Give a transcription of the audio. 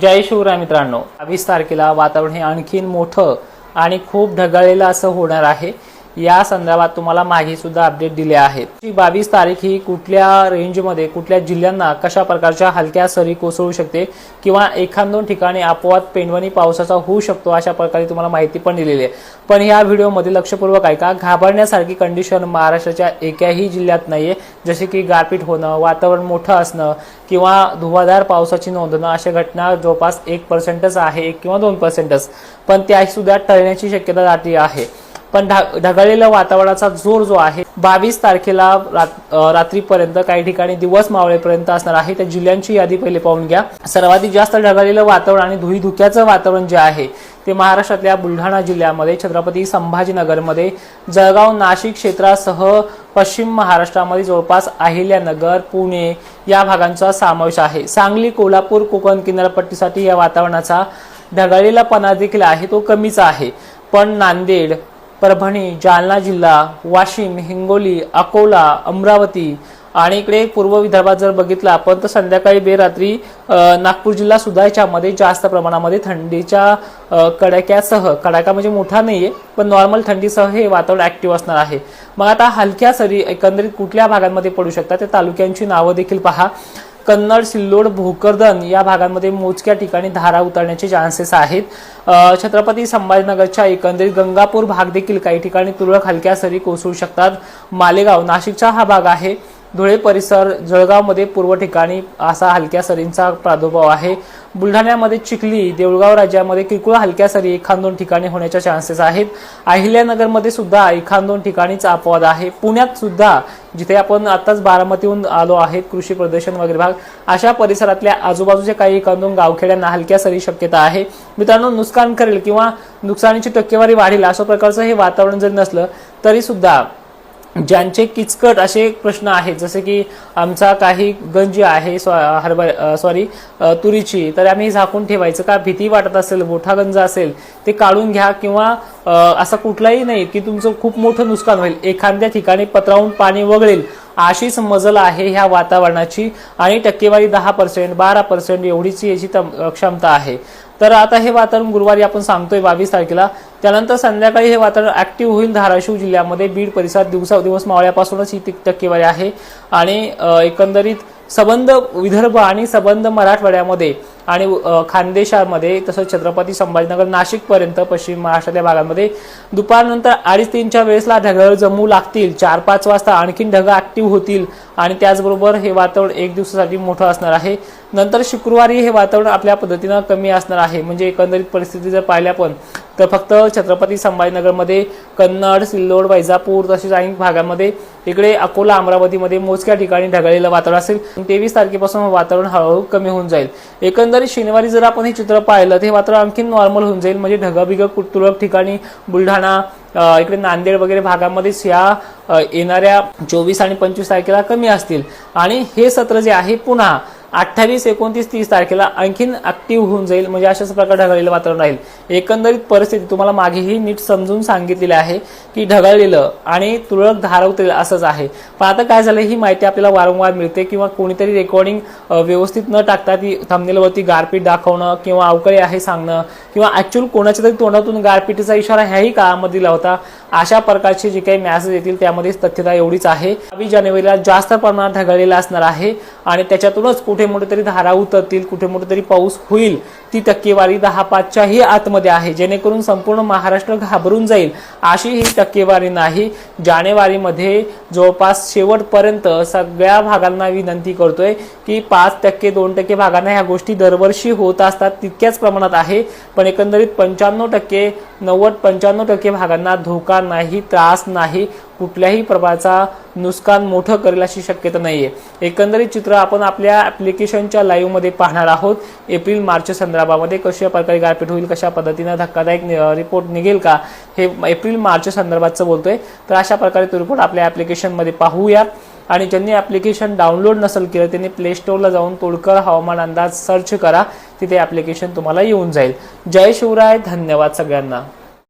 जय शिवराय मित्रांनो. बावीस तारखेला वातावरण हे आणखीन मोठं आणि खूप ढगाळलेलं असं होणार आहे. या संदर्भात तुम्हाला मागे सुद्धा अपडेट दिले आहेत. ही बावीस तारीख ही कुठल्या रेंजमध्ये कुठल्या जिल्ह्यांना कशा प्रकारच्या हलक्या सरी कोसळू शकते किंवा एखाद दोन ठिकाणी अपवाद पेंडवणी पावसाचा होऊ शकतो अशा प्रकारे तुम्हाला माहिती पण दिलेली आहे. पण या व्हिडिओमध्ये लक्षपूर्वक ऐका घाबरण्यासारखी कंडिशन महाराष्ट्राच्या एकाही जिल्ह्यात नाहीये. जसे की गारपीट होणं वातावरण मोठं असणं किंवा धुवाधार पावसाची नोंदणं अशा घटना जवळपास एक पर्सेंटच आहे एक किंवा दोन पर्सेंटच पण त्या सुद्धा टळण्याची शक्यता दाटली आहे. पण ढगाळलेल्या वातावरणाचा जोर जो आहे बावीस तारखेला रात्रीपर्यंत काही ठिकाणी दिवस मावळेपर्यंत असणार आहे. त्या जिल्ह्यांची यादी पहिले पाहून घ्या. सर्वाधिक जास्त ढगाळलेलं वातावरण आणि धुई धुक्याचं वातावरण जे आहे ते महाराष्ट्रातल्या बुलढाणा जिल्ह्यामध्ये छत्रपती संभाजीनगरमध्ये जळगाव नाशिक क्षेत्रासह पश्चिम महाराष्ट्रामध्ये जवळपास अहिल्यानगर पुणे या भागांचा समावेश आहे. सांगली कोल्हापूर कोकण किनारपट्टीसाठी या वातावरणाचा ढगाळलेलापणा देखील आहे तो कमीच आहे. पण नांदेड परभणी जालना जिल्हा वाशिम हिंगोली अकोला अमरावती आणि इकडे पूर्व विदर्भात जर बघितलं आपण तर संध्याकाळी बेरात्री नागपूर जिल्हा सुद्धा याच्यामध्ये जास्त प्रमाणामध्ये थंडीच्या कडाक्यासह कडाका म्हणजे मोठा नाहीये पण नॉर्मल थंडीसह हे वातावरण ऍक्टिव्ह असणार आहे. मग आता हलक्या सरी एकंदरीत कुठल्या भागांमध्ये पडू शकतात त्या तालुक्यांची नावं देखील पहा. कन्नड सिल्लोड भोकरदन या भागांमध्ये मोजक्या ठिकाणी धारा उतरण्याचे चान्सेस आहेत. छत्रपती संभाजीनगरच्या एकंदरीत गंगापूर भाग देखील काही ठिकाणी तुरळक हलक्या सरी कोसळू शकतात. मालेगाव नाशिकचा हा भाग आहे. धुळे परिसर जळगावमध्ये पूर्व ठिकाणी असा हलक्या सरींचा प्रादुर्भाव आहे. बुलढाण्यामध्ये चिखली देऊळगाव राज्यामध्ये किरकोळ हलक्या सरी एखाद दोन ठिकाणी होण्याच्या चान्सेस आहेत. अहिल्यानगरमध्ये सुद्धा एखाद दोन ठिकाणीच अपवाद आहे. पुण्यात सुद्धा जिथे आपण आताच बारामतीहून आलो आहेत कृषी प्रदर्शन वगैरे भाग. अशा परिसरातल्या आजूबाजूच्या काही एखाद गावखेड्यांना हलक्या सरी शक्यता आहे. मित्रांनो नुकसान करेल किंवा नुकसानीची टक्केवारी वाढेल अशा प्रकारचं हे वातावरण जरी नसलं तरी सुद्धा ज्यांचे किचकट असे प्रश्न आहेत जसे की आमचा काही गंजी आहे स्व- हरभर सॉरी तुरीची तर आम्ही झाकून ठेवायचं. का भीती वाटत असेल मोठा गंज असेल ते काढून घ्या किंवा असा असं कुठलाही नाही की तुमचं खूप मोठं नुकसान होईल. एखाद्या ठिकाणी पत्रावून पाणी वगळेल अशीच मजल आहे ह्या वातावरणाची आणि टक्केवारी दहा पर्सेंट बारा पर्सेंट एवढीच याची क्षमता आहे. तर आता हे वातावरण गुरुवारी आपण सांगतोय बावीस तारखेला. त्यानंतर संध्याकाळी हे वातावरण ऍक्टिव्ह होईल धाराशिव जिल्ह्यामध्ये. बीड परिसरात दिवसा दिवस मावळ्यापासूनच ही ती- टक्केवारी आहे. आणि एकंदरीत सबंध विदर्भ आणि सबंध मराठवाड्यामध्ये आणि खानदेशामध्ये तसंच छत्रपती संभाजीनगर नाशिकपर्यंत पश्चिम महाराष्ट्रातल्या भागांमध्ये दुपारनंतर अडीच तीनच्या वेळेसला ढगाळ जमू लागतील. चार पाच वाजता आणखीन ढग ऍक्टिव्ह होतील आणि त्याचबरोबर हे वातावरण एक दिवसासाठी मोठं असणार आहे. नंतर शुक्रवारी हे वातावरण आपल्या पद्धतीनं कमी असणार आहे. म्हणजे एकंदरीत परिस्थिती जर पाहिल्या पण तर फक्त छत्रपती संभाजीनगरमध्ये कन्नड सिल्लोड वैजापूर तसेच अनेक भागांमध्ये इकडे अकोला अमरावतीमध्ये मोजक्या ठिकाणी ढगाळलेलं वातावरण असेल. तेवीस तारखेपासून वातावरण हळूहळू कमी होऊन जाईल. एकंदरीत शनिवारी जर आपण हे चित्र पाहिलं तर हे वातावरण आणखी नॉर्मल होऊन जाईल. म्हणजे ढगाबिग तुरळक ठिकाणी बुलढाणा इकडे नांदेड वगैरे भागामध्येच ह्या येणाऱ्या चोवीस आणि पंचवीस तारखेला कमी असतील. आणि हे सत्र जे आहे पुन्हा अठ्ठावीस एकोणतीस तीस तारखेला आणखीन ऍक्टिव्ह होऊन जाईल. म्हणजे अशाच प्रकारे ढगाळलेलं वातावरण राहील. एकंदरीत परिस्थिती तुम्हाला मागेही नीट समजून सांगितलेली आहे की ढगाळलेलं आणि तुरळक धारा उतरेल असंच आहे. पण आता काय झालं ही माहिती आपल्याला वारंवार मिळते किंवा कोणीतरी रेकॉर्डिंग व्यवस्थित न टाकता ती थांबलेल्यावरती गारपीट दाखवणं किंवा अवकळी आहे सांगणं किंवा ऍक्च्युअल कोणाच्या तरी तोंडातून गारपीटीचा इशारा ह्याही काळामध्ये दिला होता. अशा प्रकारचे जे काही मॅसेज येतील त्यामध्ये तथ्यता एवढीच आहे. बावीस जानेवारीला जास्त प्रमाणात ढगाळलेला असणार आहे आणि त्याच्यातूनच कुठे मोठे तरी धारा उतरतील कुठे मोठे तरी पाऊस होईल ती टक्केवारी दहा पाचच्याही आतमध्ये आहे. जेणेकरून संपूर्ण महाराष्ट्र घाबरून जाईल. अशी ही टक्केवारी नाही. जानेवारीमध्ये जवळपास शेवटपर्यंत सगळ्या भागांना विनंती करतोय की पाच टक्के दोन टक्के भागांना ह्या गोष्टी दरवर्षी होत असतात तितक्याच प्रमाणात आहे. पण एकंदरीत पंच्याण्णव टक्के नव्वद पंच्याण्णव टक्के भागांना धोका नाही त्रास नाही. कुठल्याही प्रकारचा नुकसान मोठं करेल अशी शक्यता नाहीये. एकंदरीत चित्र आपण आपल्या ॲप्लिकेशनच्या लाईव्हमध्ये पाहणार आहोत. एप्रिल मार्च संदर्भामध्ये कशा प्रकारे गारपीट होईल कशा पद्धतीनं धक्कादायक रिपोर्ट निघेल का हे एप्रिल मार्च संदर्भातचं बोलतोय. तर अशा प्रकारे तो रिपोर्ट आपल्या ॲप्लिकेशनमध्ये पाहूया. आणि ज्यांनी ॲप्लिकेशन डाउनलोड नसेल केलं त्यांनी प्ले स्टोअरला जाऊन तोडकर हवामान अंदाज सर्च करा. तिथे ॲप्लिकेशन तुम्हाला येऊन जाईल. जय शिवराय धन्यवाद सगळ्यांना.